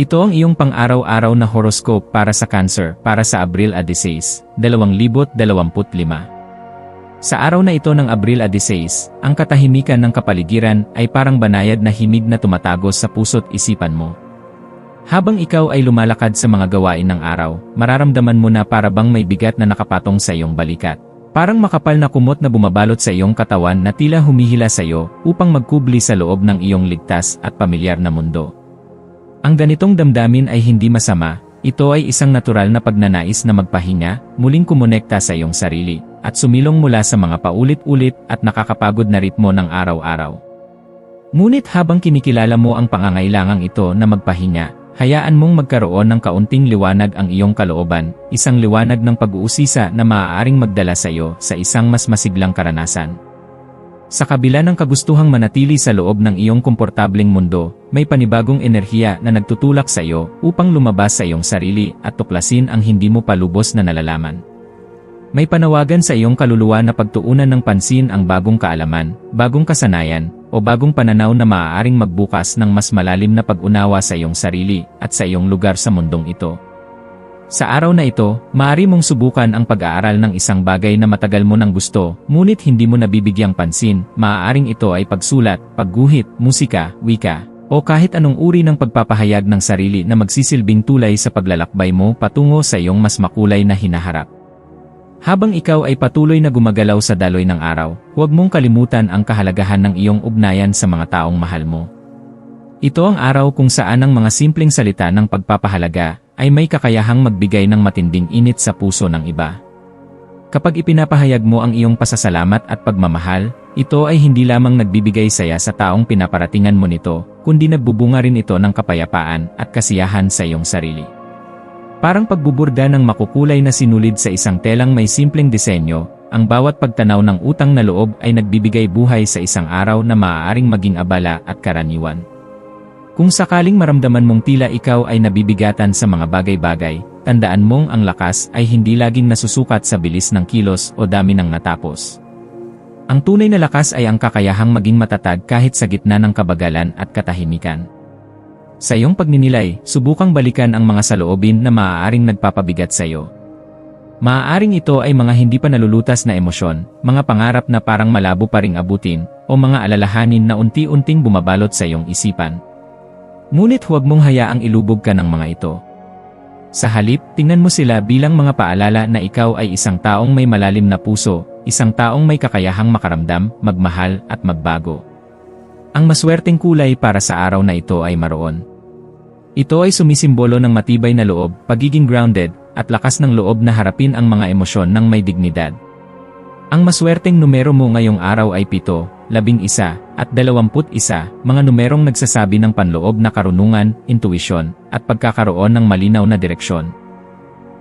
Ito ang iyong pang-araw-araw na horoscope para sa Cancer para sa Abril 16, 2025. Sa araw na ito ng Abril 16, ang katahimikan ng kapaligiran ay parang banayad na himig na tumatagos sa puso't isipan mo. Habang ikaw ay lumalakad sa mga gawain ng araw, mararamdaman mo na para bang may bigat na nakapatong sa iyong balikat. Parang makapal na kumot na bumabalot sa iyong katawan na tila humihila sa iyo upang magkubli sa loob ng iyong ligtas at pamilyar na mundo. Ang ganitong damdamin ay hindi masama, ito ay isang natural na pagnanais na magpahinga, muling kumonekta sa iyong sarili, at sumilong mula sa mga paulit-ulit at nakakapagod na ritmo ng araw-araw. Ngunit habang kinikilala mo ang pangangailangang ito na magpahinga, hayaan mong magkaroon ng kaunting liwanag ang iyong kalooban, isang liwanag ng pag-uusisa na maaaring magdala sa iyo sa isang mas masiglang karanasan. Sa kabila ng kagustuhang manatili sa loob ng iyong komportableng mundo, may panibagong enerhiya na nagtutulak sa iyo upang lumabas sa iyong sarili at tuklasin ang hindi mo pa lubos na nalalaman. May panawagan sa iyong kaluluwa na pagtuunan ng pansin ang bagong kaalaman, bagong kasanayan, o bagong pananaw na maaaring magbukas ng mas malalim na pag-unawa sa iyong sarili at sa iyong lugar sa mundong ito. Sa araw na ito, maaari mong subukan ang pag-aaral ng isang bagay na matagal mo nang gusto, ngunit hindi mo nabibigyang pansin, maaaring ito ay pagsulat, pagguhit, musika, wika, o kahit anong uri ng pagpapahayag ng sarili na magsisilbing tulay sa paglalakbay mo patungo sa iyong mas makulay na hinaharap. Habang ikaw ay patuloy na gumagalaw sa daloy ng araw, huwag mong kalimutan ang kahalagahan ng iyong ugnayan sa mga taong mahal mo. Ito ang araw kung saan ang mga simpleng salita ng pagpapahalaga ay may kakayahang magbigay ng matinding init sa puso ng iba. Kapag ipinapahayag mo ang iyong pasasalamat at pagmamahal, ito ay hindi lamang nagbibigay saya sa taong pinaparatingan mo nito, kundi nagbubunga rin ito ng kapayapaan at kasiyahan sa iyong sarili. Parang pagbuburga ng makukulay na sinulid sa isang telang may simpleng disenyo, ang bawat pagtanaw ng utang na loob ay nagbibigay buhay sa isang araw na maaaring maging abala at karaniwan. Kung sakaling maramdaman mong tila ikaw ay nabibigatan sa mga bagay-bagay, tandaan mong ang lakas ay hindi laging nasusukat sa bilis ng kilos o dami ng natapos. Ang tunay na lakas ay ang kakayahang maging matatag kahit sa gitna ng kabagalan at katahimikan. Sa iyong pagninilay, subukang balikan ang mga saloobin na maaaring nagpapabigat sa iyo. Maaaring ito ay mga hindi pa nalulutas na emosyon, mga pangarap na parang malabo pa ring abutin, o mga alalahanin na unti-unting bumabalot sa iyong isipan, Ngunit huwag mong hayaang ilubog ka ng mga ito. Sa halip, tingnan mo sila bilang mga paalala na ikaw ay isang taong may malalim na puso, isang taong may kakayahang makaramdam, magmahal, at magbago. Ang maswerteng kulay para sa araw na ito ay maroon. Ito ay sumisimbolo ng matibay na loob, pagiging grounded, at lakas ng loob na harapin ang mga emosyon ng may dignidad. Ang maswerteng numero mo ngayong araw ay 7, 11, at 21, mga numerong nagsasabi ng panloob na karunungan, intuisyon, at pagkakaroon ng malinaw na direksyon.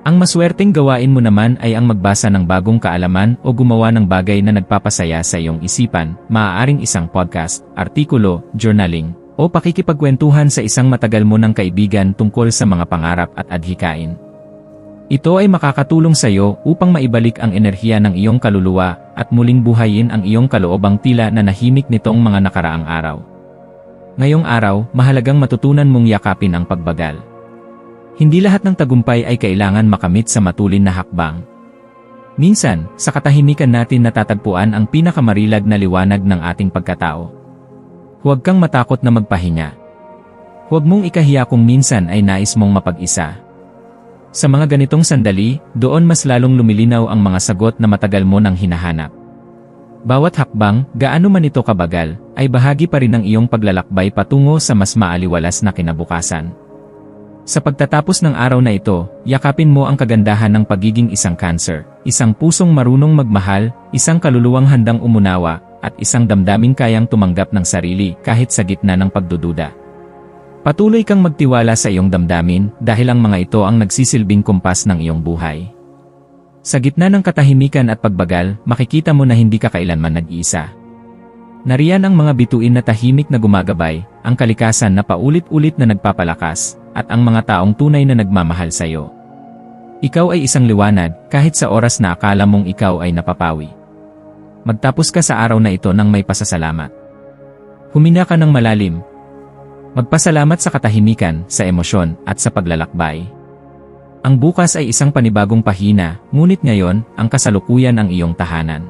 Ang maswerteng gawain mo naman ay ang magbasa ng bagong kaalaman o gumawa ng bagay na nagpapasaya sa iyong isipan, maaaring isang podcast, artikulo, journaling, o pakikipagkwentuhan sa isang matagal mo ng kaibigan tungkol sa mga pangarap at adhikain. Ito ay makakatulong sa iyo upang maibalik ang enerhiya ng iyong kaluluwa at muling buhayin ang iyong kaloobang tila na nahimik nitong mga nakaraang araw. Ngayong araw, mahalagang matutunan mong yakapin ang pagbagal. Hindi lahat ng tagumpay ay kailangan makamit sa matulin na hakbang. Minsan, sa katahimikan natin natatagpuan ang pinakamarilag na liwanag ng ating pagkatao. Huwag kang matakot na magpahinga. Huwag mong ikahiya kung minsan ay nais mong mapag-isa sa mga ganitong sandali, doon mas lalong lumilinaw ang mga sagot na matagal mo nang hinahanap. Bawat hakbang, gaano man ito kabagal, ay bahagi pa rin ng iyong paglalakbay patungo sa mas maaliwalas na kinabukasan. Sa pagtatapos ng araw na ito, yakapin mo ang kagandahan ng pagiging isang cancer, isang pusong marunong magmahal, isang kaluluwang handang umunawa, at isang damdaming kayang tumanggap ng sarili kahit sa gitna ng pagdududa. Patuloy kang magtiwala sa iyong damdamin dahil ang mga ito ang nagsisilbing kumpas ng iyong buhay. Sa gitna ng katahimikan at pagbagal, makikita mo na hindi ka kailanman nag-iisa. Nariyan ang mga bituin na tahimik na gumagabay, ang kalikasan na paulit-ulit na nagpapalakas, at ang mga taong tunay na nagmamahal sa iyo. Ikaw ay isang liwanag kahit sa oras na akala mong ikaw ay napapawi. Magtapos ka sa araw na ito ng may pasasalamat. Humina ka ng malalim. Magpasalamat sa katahimikan, sa emosyon, at sa paglalakbay. Ang bukas ay isang panibagong pahina, ngunit ngayon, ang kasalukuyan ang iyong tahanan.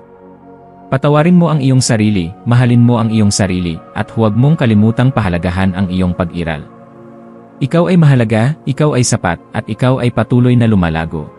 Patawarin mo ang iyong sarili, mahalin mo ang iyong sarili, at huwag mong kalimutang pahalagahan ang iyong pag-iral. Ikaw ay mahalaga, ikaw ay sapat, at ikaw ay patuloy na lumalago.